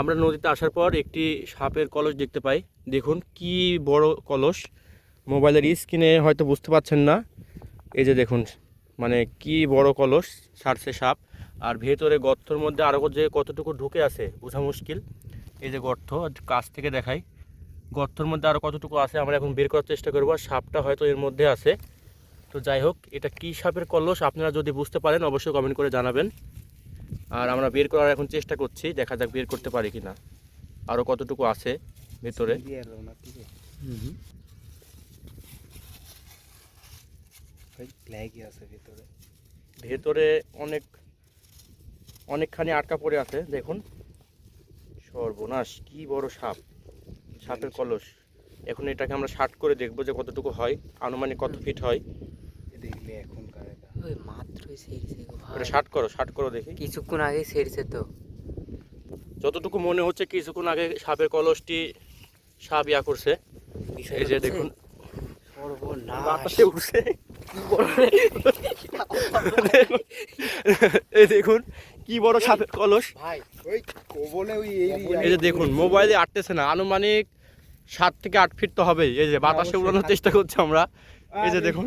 আমরা নদীতে আসার পর একটি সাপের কলস দেখতে পাই। দেখুন কি বড় কলস। মোবাইলের স্ক্রিনে হয়তো বুঝতে পারছেন না। এই যে দেখুন মানে কি বড় কলস সারছে সাপ। আর ভেতরে গর্তর মধ্যে আরও যে কতটুকু ঢুকে আছে, বোঝা মুশকিল। এই যে গর্ত কাছ থেকে দেখাই। গর্তর মধ্যে আরও কতটুকু আছে, আমরা এখন বের করার চেষ্টা করব। আর সাপটা হয়তো এর মধ্যে আছে। তো যাই হোক, এটা কী সাপের কলস? আপনারা যদি বুঝতে পারেন, অবশ্যই কমেন্ট করে জানাবেন। আর আমরা বের করার এখন চেষ্টা করছি, দেখা যাক বের করতে পারি কিনা। আরও কতটুকু আছে ভেতরে? ভেতরে অনেক, অনেকখানি আটকা পড়ে আছে, দেখুন। সর্বনাশ, কি বড় সাপ, সাপের কলস। এখন এটাকে আমরা শার্ট করে দেখব যে কতটুকু হয়, আনুমানিক কত ফিট হয়। দেখলে এখনকার ওই মাত্রই সেরেছে গো ভাই। শার্ট করো শার্ট করো দেখি। কিছুক্ষণ আগে সেরেছে তো। যতটুকু মনে হচ্ছে কিছুক্ষণ আগে সাপের কলসটি সাপ ইয়া করছে। এই যে দেখুন। বাতাসে উঠছে। এই দেখুন কি বড় সাপের কলস। এই যে দেখুন মোবাইলে আটতেছে না আনুমানিক সাত থেকে আট ফিট তো হবেই। এই যে বাতাসে উড়ানোর চেষ্টা করছি আমরা। এই যে দেখুন।